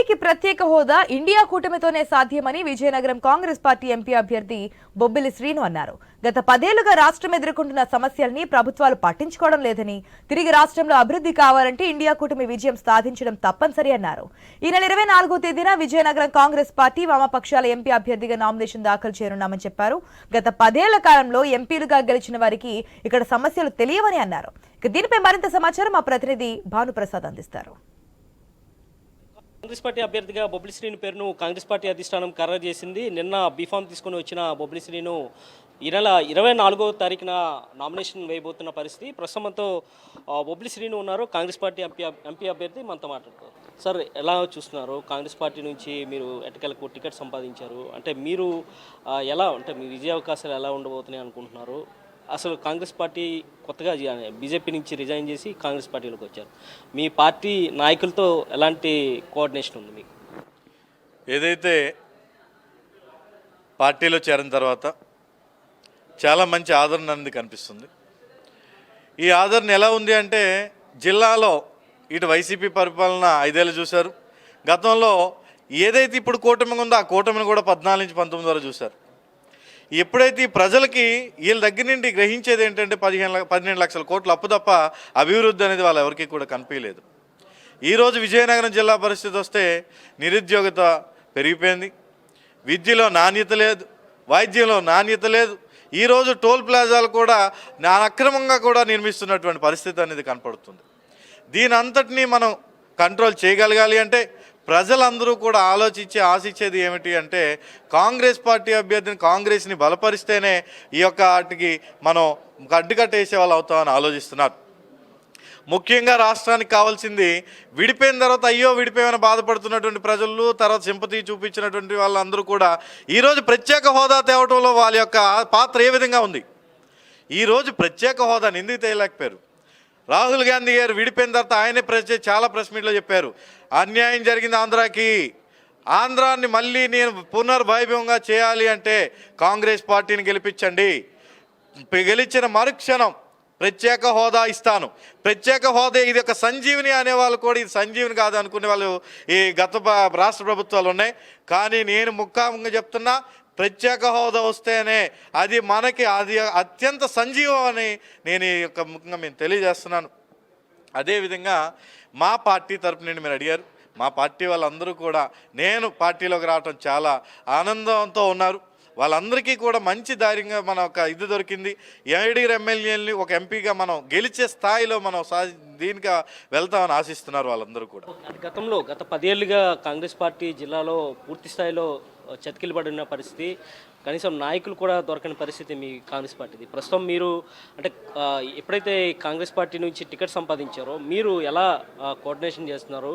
ఏపీకి ప్రత్యేక హోదా ఇండియా కూటమితోనే సాధ్యమని విజయనగరం కాంగ్రెస్ పార్టీ ఎంపీ అభ్యర్థి బొబ్బిలి శ్రీను అన్నారు. గత పదేళ్ళుగా రాష్ట్రం ఎదుర్కొంటున్న సమస్యల్ని ప్రభుత్వాలు పట్టించుకోవడం లేదని తిరిగి రాష్ట్రంలో అభివృద్ధి కావాలంటే ఇండియా కూటమి విజయం సాధించడం తప్పనిసరి అన్నారు. ఈ నెల ఇరవై నాలుగో తేదీన విజయనగరం కాంగ్రెస్ పార్టీ వామపక్షాల ఎంపీ అభ్యర్థిగా నామినేషన్ దాఖలు చేయనున్నామని చెప్పారు. గత పదేళ్ళ కాలంలో ఎంపీలుగా గెలిచిన వారికి ఇక్కడ సమస్యలు తెలియవని అన్నారు. ఇక దీనిపై మరింత సమాచారం మా ప్రతినిధి భానుప్రసాద్ అందిస్తారు. కాంగ్రెస్ పార్టీ అభ్యర్థిగా బొబ్బిలి శ్రీని పేరును కాంగ్రెస్ పార్టీ అధిష్టానం ఖరారు చేసింది. నిన్న బీఫామ్ తీసుకుని వచ్చిన బొబ్బిలి శ్రీను ఈ నెల ఇరవై నాలుగో తారీఖున నామినేషన్ వేయబోతున్న పరిస్థితి. ప్రస్తుతంతో ఆ, శ్రీను ఉన్నారు. కాంగ్రెస్ పార్టీ ఎంపీ ఎంపీ అభ్యర్థి మనతో మాట్లాడుతారు సార్ ఎలా చూస్తున్నారు? కాంగ్రెస్ పార్టీ నుంచి మీరు ఎటకెలకు టికెట్ సంపాదించారు? అంటే మీరు ఎలా అంటే మీ విజయ అవకాశాలు ఎలా ఉండబోతున్నాయి అనుకుంటున్నారు? అసలు కాంగ్రెస్ పార్టీ కొత్తగా బీజేపీ నుంచి రిజైన్ చేసి కాంగ్రెస్ పార్టీలోకి వచ్చారు. మీ పార్టీ నాయకులతో ఎలాంటి కోఆర్డినేషన్ ఉంది మీకు? ఏదైతే పార్టీలో చేరిన తర్వాత చాలా మంచి ఆదరణ అనేది కనిపిస్తుంది. ఈ ఆదరణ ఎలా ఉంది అంటే జిల్లాలో ఇటు వైసీపీ పరిపాలన ఐదేళ్ళు చూశారు. గతంలో ఏదైతే ఇప్పుడు కూటమి ఉందో ఆ కూటమిని కూడా పద్నాలుగు నుంచి పంతొమ్మిది వరకు చూశారు. ఎప్పుడైతే ఈ ప్రజలకి వీళ్ళ దగ్గర నుండి గ్రహించేది ఏంటంటే పదిహేను పన్నెండు పదిహేను లక్షల కోట్లు అప్పు తప్ప అభివృద్ధి అనేది వాళ్ళు ఎవరికి కూడా కనిపించలేదు. ఈరోజు విజయనగరం జిల్లా పరిస్థితి వస్తే నిరుద్యోగత పెరిగిపోయింది. విద్యలో నాణ్యత లేదు వైద్యంలో నాణ్యత లేదు. ఈరోజు టోల్ ప్లాజాలు కూడా నా అక్రమంగా కూడా నిర్మిస్తున్నటువంటి పరిస్థితి అనేది కనపడుతుంది. దీని అంతటినీ మనం కంట్రోల్ చేయగలగాలి అంటే ప్రజలందరూ కూడా ఆలోచించి ఆశించేది ఏమిటి అంటే కాంగ్రెస్ పార్టీ అభ్యర్థిని కాంగ్రెస్ని బలపరిస్తేనే ఈ యొక్క వాటికి మనం అడ్డుకట్టేసే వాళ్ళు అవుతామని ఆలోచిస్తున్నారు. ముఖ్యంగా రాష్ట్రానికి కావాల్సింది విడిపోయిన తర్వాత అయ్యో విడిపోయామని బాధపడుతున్నటువంటి ప్రజలు తర్వాత సింపతి చూపించినటువంటి వాళ్ళందరూ కూడా ఈరోజు ప్రత్యేక హోదా తేవటంలో వాళ్ళ యొక్క పాత్ర ఏ విధంగా ఉంది? ఈరోజు ప్రత్యేక హోదాని ఎందుకు తేయలేకపోయారు రాహుల్ గాంధీ గారు విడిపోయిన తర్వాత ఆయనే ప్రెస్ చాలా ప్రెస్ మీట్లో చెప్పారు. అన్యాయం జరిగింది ఆంధ్రాకి. ఆంధ్రాన్ని మళ్ళీ నేను పునర్వైభవంగా చేయాలి అంటే కాంగ్రెస్ పార్టీని గెలిపించండి. గెలిచిన మరుక్షణం ప్రత్యేక హోదా ఇస్తాను. ప్రత్యేక హోదా ఇది ఒక సంజీవిని అనే వాళ్ళు కూడా ఇది సంజీవిని కాదు అనుకునే వాళ్ళు ఈ గత రాష్ట్ర ప్రభుత్వాలు ఉన్నాయి. కానీ నేను ముక్కాముగా చెప్తున్నా ప్రత్యేక హోదా వస్తేనే అది మనకి అది అత్యంత సంజీవం అని నేను ఈ యొక్క ముఖ్యంగా మేము తెలియజేస్తున్నాను. అదేవిధంగా మా పార్టీ తరపు నుండి మీరు అడిగారు. మా పార్టీ వాళ్ళందరూ కూడా నేను పార్టీలోకి రావటం చాలా ఆనందంతో ఉన్నారు. వాళ్ళందరికీ కూడా మంచి దారిగా మన ఒక ఇది దొరికింది. ఏడుగురు ఎమ్మెల్యేలని ఒక ఎంపీగా మనం గెలిచే స్థాయిలో మనం సా దీనికి వెళ్తామని ఆశిస్తున్నారు వాళ్ళందరూ కూడా. గతంలో గత పదేళ్ళుగా కాంగ్రెస్ పార్టీ జిల్లాలో పూర్తి స్థాయిలో చతికిలబడిన పరిస్థితి కనీసం నాయకులు కూడా దొరకని పరిస్థితి మీ కాంగ్రెస్ పార్టీది. ప్రస్తుతం మీరు అంటే ఎప్పుడైతే కాంగ్రెస్ పార్టీ నుంచి టికెట్ సంపాదించారో మీరు ఎలా కోఆర్డినేషన్ చేస్తున్నారు?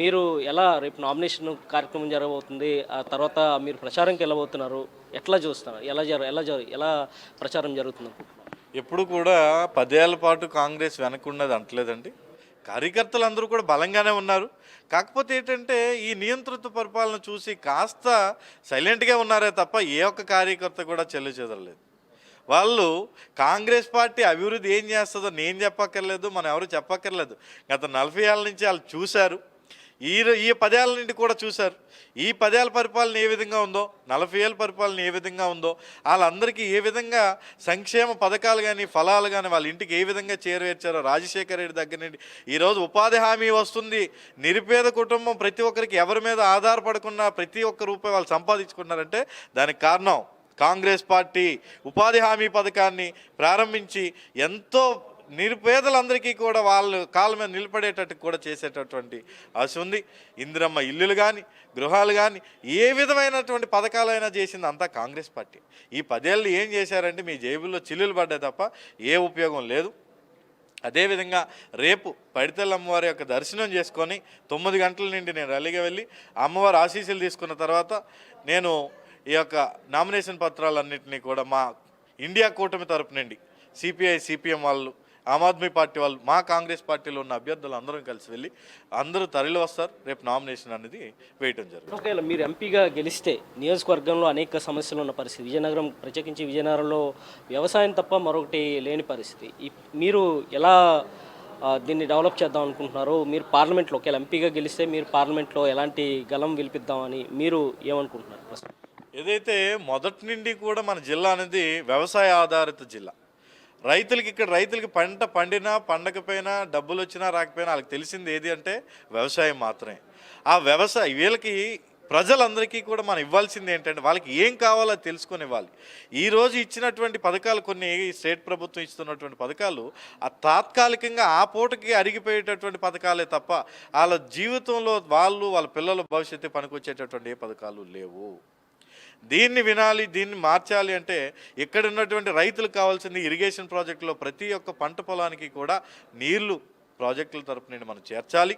మీరు ఎలా రేపు నామినేషన్ కార్యక్రమం జరగబోతుంది? ఆ తర్వాత మీరు ప్రచారంకి వెళ్ళబోతున్నారు. ఎట్లా చూస్తున్నారు? ఎలా జరు ఎలా జరు ఎలా ప్రచారం జరుగుతుంది? ఎప్పుడు కూడా పదేళ్ళ పాటు కాంగ్రెస్ వెనకున్నది అంటలేదండి. కార్యకర్తలు అందరూ కూడా బలంగానే ఉన్నారు. కాకపోతే ఏంటంటే ఈ నియంతృత్వ పరిపాలన చూసి కాస్త సైలెంట్గా ఉన్నారే తప్ప ఏ ఒక్క కార్యకర్త కూడా చెల్లి చెదరలేదు. వాళ్ళు కాంగ్రెస్ పార్టీ అభివృద్ధి ఏం చేస్తుందో నేను చెప్పక్కర్లేదు మనం ఎవరు చెప్పక్కర్లేదు. గత నలభై ఏళ్ళ నుంచి వాళ్ళు చూశారు. ఈ ఈ పదేళ్ళ నుండి కూడా చూశారు. ఈ పదేళ్ళ పరిపాలన ఏ విధంగా ఉందో నలభై ఏళ్ళ పరిపాలన ఏ విధంగా ఉందో వాళ్ళందరికీ ఏ విధంగా సంక్షేమ పథకాలు కానీ ఫలాలు కానీ వాళ్ళ ఇంటికి ఏ విధంగా చేరవేర్చారో రాజశేఖర రెడ్డి దగ్గర నుండి. ఈరోజు ఉపాధి హామీ వస్తుంది. నిరుపేద కుటుంబం ప్రతి ఒక్కరికి ఎవరి మీద ఆధారపడకుండా ప్రతి ఒక్క రూపాయి వాళ్ళు సంపాదించుకున్నారంటే దానికి కారణం కాంగ్రెస్ పార్టీ. ఉపాధి హామీ పథకాన్ని ప్రారంభించి ఎంతో నిరుపేదలందరికీ కూడా వాళ్ళు కాళ్ళ మీద నిలబడేటట్టు కూడా చేసేటటువంటి ఆశ ఉంది. ఇందిరమ్మ ఇల్లులు కానీ గృహాలు కానీ ఏ విధమైనటువంటి పథకాలైనా చేసింది అంతా కాంగ్రెస్ పార్టీ. ఈ పదేళ్ళు ఏం చేశారంటే మీ జేబుల్లో చిల్లులు పడ్డాయి తప్ప ఏ ఉపయోగం లేదు. అదేవిధంగా రేపు పడితల్ అమ్మవారి యొక్క దర్శనం చేసుకొని తొమ్మిది గంటల నుండి నేను ర్యాలీగా వెళ్ళి అమ్మవారి ఆశీస్సులు తీసుకున్న తర్వాత నేను ఈ యొక్క నామినేషన్ పత్రాలన్నింటినీ కూడా మా ఇండియా కూటమి తరపు నుండి సిపిఐ సిపిఎం వాళ్ళు ఆమ్ ఆద్మీ పార్టీ వాళ్ళు మా కాంగ్రెస్ పార్టీలో ఉన్న అభ్యర్థులు అందరం కలిసి వెళ్ళి అందరూ తరలి వస్తారు. రేపు నామినేషన్ అనేది వేయటం జరుగుతుంది. ఒకవేళ మీరు ఎంపీగా గెలిస్తే నియోజకవర్గంలో అనేక సమస్యలు ఉన్న పరిస్థితి. విజయనగరం ప్రత్యేకించి విజయనగరంలో వ్యవసాయం తప్ప మరొకటి లేని పరిస్థితి. మీరు ఎలా దీన్ని డెవలప్ చేద్దాం అనుకుంటున్నారు? మీరు పార్లమెంట్లో ఒకవేళ ఎంపీగా గెలిస్తే మీరు పార్లమెంట్లో ఎలాంటి గలం విలిపిద్దామని మీరు ఏమనుకుంటున్నారు? ఏదైతే మొదటి నుండి కూడా మన జిల్లా అనేది వ్యవసాయ ఆధారిత జిల్లా. రైతులకి ఇక్కడ రైతులకి పంట పండినా పండకపోయినా డబ్బులు వచ్చినా రాకపోయినా వాళ్ళకి తెలిసింది ఏది అంటే వ్యవసాయం మాత్రమే. ఆ వ్యవసాయ వీళ్ళకి ప్రజలందరికీ కూడా మనం ఇవ్వాల్సింది ఏంటంటే వాళ్ళకి ఏం కావాలో అది తెలుసుకొని ఇవ్వాలి. ఈరోజు ఇచ్చినటువంటి పథకాలు కొన్ని స్టేట్ ప్రభుత్వం ఇస్తున్నటువంటి పథకాలు ఆ తాత్కాలికంగా ఆ పూటకి అరిగిపోయేటటువంటి పథకాలే తప్ప వాళ్ళ జీవితంలో వాళ్ళు వాళ్ళ పిల్లల భవిష్యత్తు పనికొచ్చేటటువంటి ఏ పథకాలు లేవు. దీన్ని వినాలి దీన్ని మార్చాలి అంటే ఇక్కడ ఉన్నటువంటి రైతులకు కావాల్సింది ఇరిగేషన్ ప్రాజెక్టులో ప్రతి ఒక్క పంట పొలానికి కూడా నీళ్ళు ప్రాజెక్టుల తరపు నుండి మనం చేర్చాలి.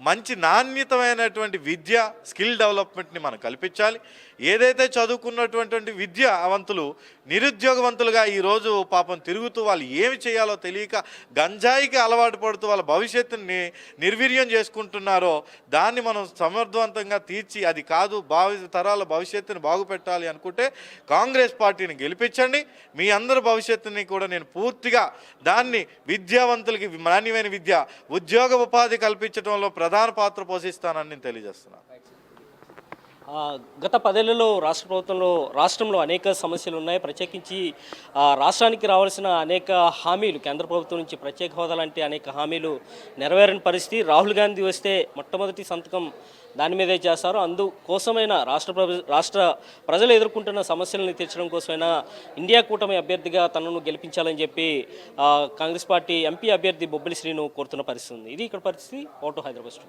మంచి నాణ్యతమైనటువంటి విద్య స్కిల్ డెవలప్మెంట్ని మనం కల్పించాలి. ఏదైతే చదువుకున్నటువంటి విద్య అవంతులు నిరుద్యోగవంతులుగా ఈరోజు పాపం తిరుగుతూ వాళ్ళు ఏమి చేయాలో తెలియక గంజాయికి అలవాటు పడుతూ వాళ్ళ భవిష్యత్తుని నిర్వీర్యం చేసుకుంటున్నారో దాన్ని మనం సమర్థవంతంగా తీర్చి అది కాదు భావి తరాల భవిష్యత్తుని బాగుపెట్టాలి అనుకుంటే కాంగ్రెస్ పార్టీని గెలిపించండి. మీ అందరి భవిష్యత్తుని కూడా నేను పూర్తిగా దాన్ని విద్యావంతులకి నాణ్యమైన విద్య ఉద్యోగ ఉపాధి కల్పించడంలో ప్రధాన పాత్ర పోషిస్తానని నేను తెలియజేస్తున్నాను. గత పదేళ్ళలో రాష్ట్ర ప్రభుత్వంలో రాష్ట్రంలో అనేక సమస్యలు ఉన్నాయి. ప్రత్యేకించి రాష్ట్రానికి రావాల్సిన అనేక హామీలు కేంద్ర ప్రభుత్వం నుంచి ప్రత్యేక హోదా లాంటి అనేక హామీలు నెరవేరని పరిస్థితి. రాహుల్ గాంధీ వస్తే మొట్టమొదటి సంతకం దాని మీదే చేస్తారు. అందుకోసమైన రాష్ట్ర రాష్ట్ర ప్రజలు ఎదుర్కొంటున్న సమస్యలను తీర్చడం కోసమైనా ఇండియా కూటమి అభ్యర్థిగా తనను గెలిపించాలని చెప్పి కాంగ్రెస్ పార్టీ ఎంపీ అభ్యర్థి బొబ్బిలి శ్రీను కోరుతున్న పరిస్థితి ఉంది. ఇది ఇక్కడ పరిస్థితి. ఓటో హైదరాబాద్ స్టూడియో.